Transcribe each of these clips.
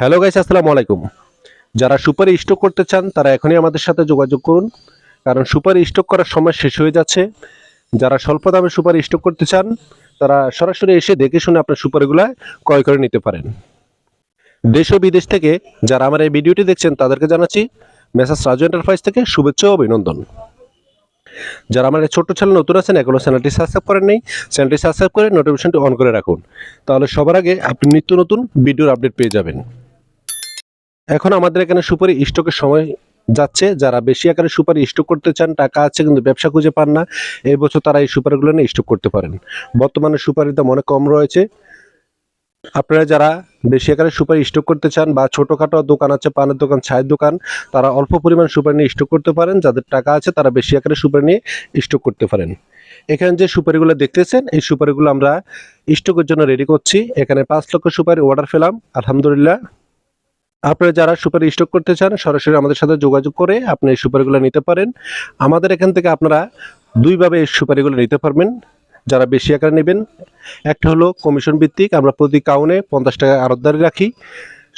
Hello guys, আসসালামু আলাইকুম। যারা সুপারি স্টক করতে চান, তারা এখনই আমাদের সাথে যোগাযোগ করুন, কারণ সুপারি স্টক করার সময় শেষ হয়ে যাচ্ছে। যারা স্বল্প দামে সুপারি স্টক করতে চান, তারা সরাসরি এসে দেখে শুনে আপনার সুপারিগুলো ক্রয় করে নিতে পারেন। দেশ ও বিদেশ থেকে যারা আমার এই ভিডিওটি দেখছেন, তাদেরকে জানাচ্ছি মেসাস রাজু এন্টারপ্রাইজ থেকে শুভেচ্ছা ও অভিনন্দন। যারা আমার ছোট্ট চ্যানেল নতুন আছেন, এখনও চ্যানেলটি সাবস্ক্রাইব করেন নেই চ্যানেলটি সাবস্ক্রাইব করে নোটিফিকেশনটি অন করে রাখুন। তাহলে সবার আগে আপনি নিত্য নতুন ভিডিওর আপডেট পেয়ে যাবেন। এখন আমাদের এখানে সুপারি স্টকের সময় যাচ্ছে। যারা বেশি আকারে সুপারি স্টক করতে চান, টাকা আছে কিন্তু ব্যবসা খুঁজে পান না। এই বছর তারা এই সুপারিগুলো নিয়ে স্টক করতে পারেন। বর্তমানে সুপারির দাম অনেক কম রয়েছে। আপনারা যারা বেশি আকারে সুপারি স্টক করতে চান বা ছোটোখাটো দোকান আছে, পানের দোকান ছায়ের দোকান, তারা অল্প পরিমাণ সুপারি নিয়ে স্টক করতে পারেন। যাদের টাকা আছে, তারা বেশি আকারে সুপারি নিয়ে স্টক করতে পারেন। এখানে যে সুপারিগুলো দেখতেছেন, এই সুপারিগুলো আমরা স্টকের জন্য রেডি করছি। এখানে পাঁচ লক্ষ সুপারি অর্ডার পেলাম। আলহামদুলিল্লাহ। আপনারা যারা সুপারি স্টক করতে চান, সরাসরি আমাদের সাথে যোগাযোগ করে আপনি এই সুপারিগুলো নিতে পারেন। আমাদের এখান থেকে আপনারা দুইভাবে এই সুপারিগুলো নিতে পারবেন। যারা বেশি আকারে নেবেন, একটা হলো কমিশন ভিত্তিক, আমরা প্রতি কাউনে পঞ্চাশ টাকা আরতদারি রাখি।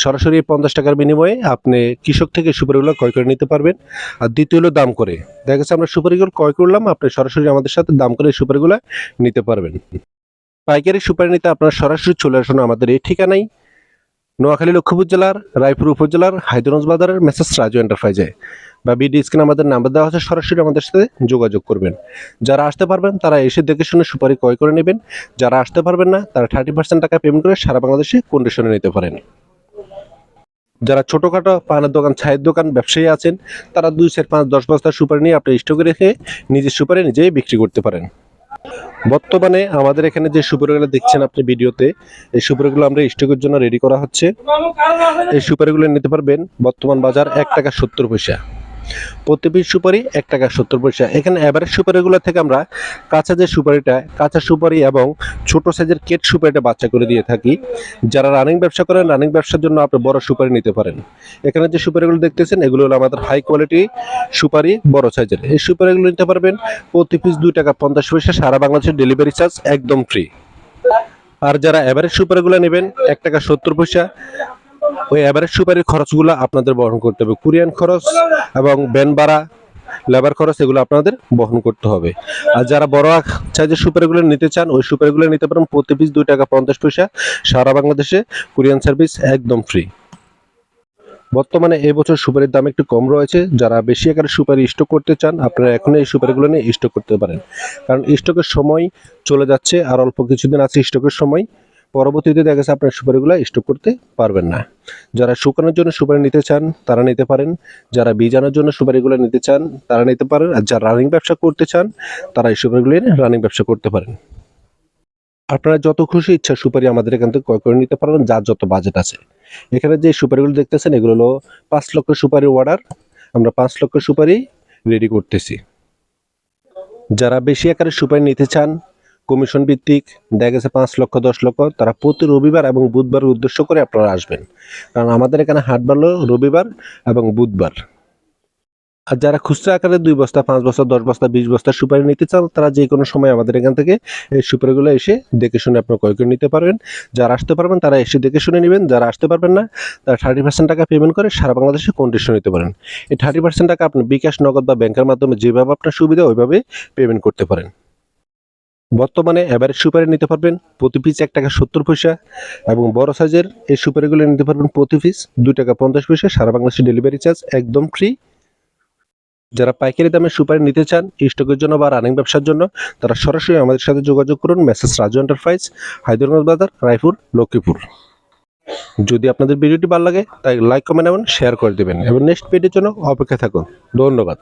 সরাসরি পঞ্চাশ টাকার বিনিময়ে আপনি কৃষক থেকে সুপারিগুলো ক্রয় করে নিতে পারবেন। আর দ্বিতীয় হলো দাম করে। দেখা গেছে আমরা সুপারিগুলো ক্রয় করলাম, আপনি সরাসরি আমাদের সাথে দাম করে সুপারিগুলো নিতে পারবেন। পাইকারি সুপারি নিতে আপনারা সরাসরি চলে আসুন আমাদের এই ঠিকানায়। নোয়াখালী লক্ষ্মীপুর জেলার, রায়পুর উপজেলার হায়দ্রগঞ্জ বাজারের মেসেজ রাজু এন্টারপ্রাইজে বা বিডি স্ক্রিনে আমাদের নাম্বার দেওয়া আছে, সরাসরি আমাদের সাথে যোগাযোগ করবেন। যারা আসতে পারবেন, তারা এসে দেখে শুনে সুপারি ক্রয় করে নেবেন। যারা আসতে পারবেন না, তারা থার্টি পার্সেন্ট টাকা পেমেন্ট করে সারা বাংলাদেশে কন্ডিশনে নিতে পারেন। যারা ছোটোখাটো পানের দোকান ছায়ের দোকান, ব্যবসায়ী আছেন, তারা দুই চার পাঁচ দশ বস্তা সুপারি নিয়ে আপনি স্টকে রেখে নিজের সুপারি নিজেই বিক্রি করতে পারেন। বর্তমানে আমাদের এখানে যে সুপারিগুলো দেখছেন আপনি ভিডিওতে, এই সুপারিগুলো আমরা স্টকের জন্য রেডি করা হচ্ছে। এই সুপারিগুলো নিতে পারবেন বর্তমান বাজার এক টাকা সত্তর পয়সা। প্রতি পিস সুপারি এক টাকা সত্তর পয়সা। এখানে অ্যাভারেজ সুপারিগুলো থেকে আমরা কাঁচা যে সুপারিটা, কাঁচা সুপারি এবং ছোট সাইজের কেট সুপারিটা বাচ্চা করে দিয়ে থাকি। যারা রানিং ব্যবসা করেন রানিং ব্যবসার জন্য আপনি বড় সুপারি নিতে পারেন। এখানে যে সুপারিগুলো দেখতেছেন, এগুলো হলো আমাদের হাই কোয়ালিটি সুপারি, বড় সাইজের। এই সুপারিগুলো নিতে পারবেন প্রতি পিস দুই টাকা পঞ্চাশ পয়সা, সারা বাংলাদেশের ডেলিভারি চার্জ একদম ফ্রি আর যারা অ্যাভারেজ সুপারিগুলো নেবেন, এক টাকা সত্তর পয়সা ওই অ্যাভারেজ সুপারির খরচগুলো আপনাদের বহন করতে হবে। কুরিয়ান খরচ এবং ব্যান ভাড়া লেবার খরচ, এগুলো আপনাদের বহন করতে হবে। আর যারা বড় সাইজের সুপারিগুলো নিতে চান, ওই সুপারিগুলো নিতে পারেন প্রতি পিস দুই টাকা পঞ্চাশ পয়সা। সারা বাংলাদেশে কুরিয়ান সার্ভিস একদম ফ্রি বর্তমানে এই বছর সুপারির দাম একটু কম রয়েছে। যারা বেশি আকারে সুপারি স্টক করতে চান, আপনারা এখন এই সুপারিগুলো নিয়ে স্টক করতে পারেন। কারণ স্টকের সময় চলে যাচ্ছে, আর অল্প কিছুদিন আছে স্টকের সময়। পরবর্তীতে দেখা গেছে আপনার সুপারিগুলো স্টক করতে পারবেন না। যারা শুকানোর জন্য সুপারি নিতে চান, তারা নিতে পারেন। যারা বীজানোর জন্য সুপারিগুলো নিতে চান, তারা নিতে পারেন। আর যারা রানিং ব্যবসা করতে চান, তারা এই সুপারিগুলো রানিং ব্যবসা করতে পারেন। আপনারা যত খুশি ইচ্ছা সুপারি আমাদের এখান থেকে ক্রয় করে নিতে পারবেন যার যত বাজেট আছে। এখানে যে সুপারিগুলো দেখতেছেন, এগুলো হলো পাঁচ লক্ষ সুপারি অর্ডার আমরা পাঁচ লক্ষ সুপারি রেডি করতেছি। যারা বেশি আকারে সুপারি নিতে চান কমিশন ভিত্তিক দেখা গেছে পাঁচ লক্ষ, দশ লক্ষ। তারা প্রতি রবিবার এবং বুধবার উদ্দেশ্য করে আপনারা আসবেন। কারণ আমাদের এখানে হাট হলো রবিবার এবং বুধবার। আর যারা খুচরা আকারে দুই বস্তা, পাঁচ বস্তা, দশ বস্তা, বিশ বস্তা সুপারি নিতে চান, তারা যে কোনো সময় আমাদের এখান থেকে এই সুপারিগুলো এসে দেখে শুনে আপনার ক্রয় করে নিতে পারবেন। যারা আসতে পারবেন, তারা এসে দেখে শুনে নেবেন। যারা আসতে পারবেন না, তারা থার্টি পার্সেন্ট টাকা পেমেন্ট করে সারা বাংলাদেশে কন্ডিশন নিতে পারেন। এই থার্টি পার্সেন্ট টাকা আপনি বিকাশ, নগদ বা ব্যাংকের মাধ্যমে যেভাবে আপনার সুবিধা, ওইভাবে পেমেন্ট করতে পারেন। বর্তমানে এভারেজ সুপারি নিতে পারবেন প্রতি পিস এক টাকা সত্তর পয়সা এবং বড় সাইজের এই সুপারিগুলো নিতে পারবেন প্রতি পিস দুই টাকা পঞ্চাশ পয়সা। সারা বাংলাদেশের ডেলিভারি চার্জ একদম ফ্রি যারা পাইকারি দামে সুপারি নিতে চান স্টকের জন্য বা রানিং ব্যবসার জন্য, তারা সরাসরি আমাদের সাথে যোগাযোগ করুন মেসেজ রাজু এন্টারপ্রাইজ হায়দ্রাবাদ বাজার, রায়পুর, লক্ষ্মীপুর। যদি আপনাদের ভিডিওটি ভালো লাগে, তাই লাইক কমেন্ট এবং শেয়ার করে দেবেন। এবং নেক্সট ভিডিওর জন্য অপেক্ষা থাকুন। ধন্যবাদ।